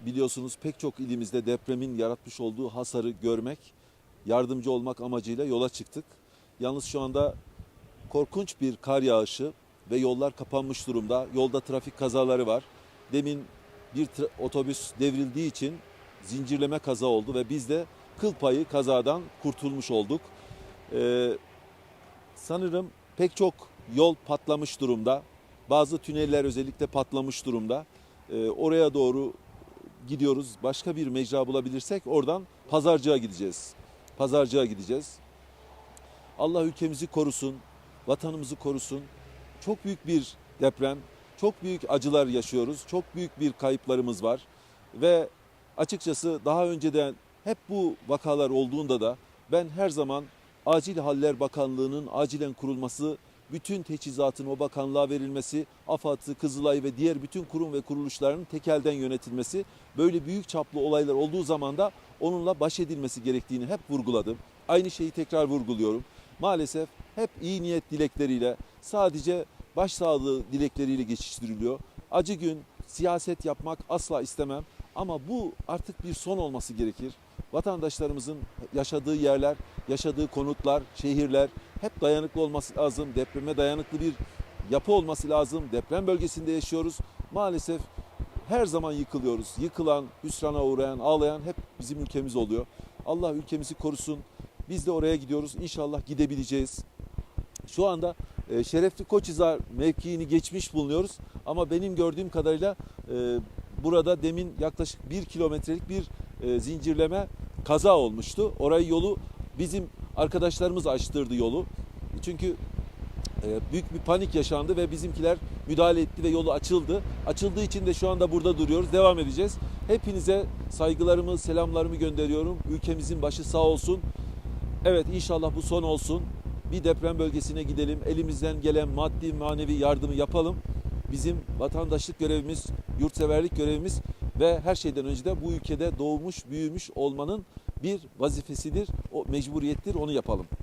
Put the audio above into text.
biliyorsunuz pek çok ilimizde depremin yaratmış olduğu hasarı görmek, yardımcı olmak amacıyla yola çıktık. Yalnız şu anda korkunç bir kar yağışı ve yollar kapanmış durumda. Yolda trafik kazaları var. Demin bir otobüs devrildiği için zincirleme kaza oldu ve biz de kıl payı kazadan kurtulmuş olduk. Ee, sanırım pek çok yol patlamış durumda. Bazı tüneller özellikle patlamış durumda. Ee, oraya doğru gidiyoruz. Başka bir mecra bulabilirsek oradan pazarcığa gideceğiz. Pazarcığa gideceğiz. Allah ülkemizi korusun, vatanımızı korusun. Çok büyük bir deprem, çok büyük acılar yaşıyoruz. Çok büyük bir kayıplarımız var. Ve açıkçası daha önceden hep bu vakalar olduğunda da ben her zaman Acil Haller Bakanlığı'nın acilen kurulması, bütün teçhizatın o bakanlığa verilmesi, AFAD'ı, Kızılay ve diğer bütün kurum ve kuruluşların tekelden yönetilmesi, böyle büyük çaplı olaylar olduğu zaman da onunla baş edilmesi gerektiğini hep vurguladım. Aynı şeyi tekrar vurguluyorum. Maalesef hep iyi niyet dilekleriyle, sadece başsağlığı dilekleriyle geçiştiriliyor. Acı gün siyaset yapmak asla istemem ama bu artık bir son olması gerekir. Vatandaşlarımızın yaşadığı yerler, yaşadığı konutlar, şehirler hep dayanıklı olması lazım. Depreme dayanıklı bir yapı olması lazım. Deprem bölgesinde yaşıyoruz. Maalesef her zaman yıkılıyoruz. Yıkılan, hüsrana uğrayan, ağlayan hep bizim ülkemiz oluyor. Allah ülkemizi korusun. Biz de oraya gidiyoruz. İnşallah gidebileceğiz. Şu anda e, Şerefli Koçhisar mevkiini geçmiş bulunuyoruz. Ama benim gördüğüm kadarıyla e, burada demin yaklaşık bir kilometrelik bir e, zincirleme kaza olmuştu. Orayı yolu bizim arkadaşlarımız açtırdı yolu. Çünkü e, büyük bir panik yaşandı ve bizimkiler müdahale etti ve yolu açıldı. Açıldığı için de şu anda burada duruyoruz. Devam edeceğiz. Hepinize saygılarımı, selamlarımı gönderiyorum. Ülkemizin başı sağ olsun. Evet inşallah bu son olsun. Bir deprem bölgesine gidelim. Elimizden gelen maddi manevi yardımı yapalım. Bizim vatandaşlık görevimiz, yurtseverlik görevimiz ve her şeyden önce de bu ülkede doğmuş, büyümüş olmanın bir vazifesidir. O mecburiyettir. Onu yapalım.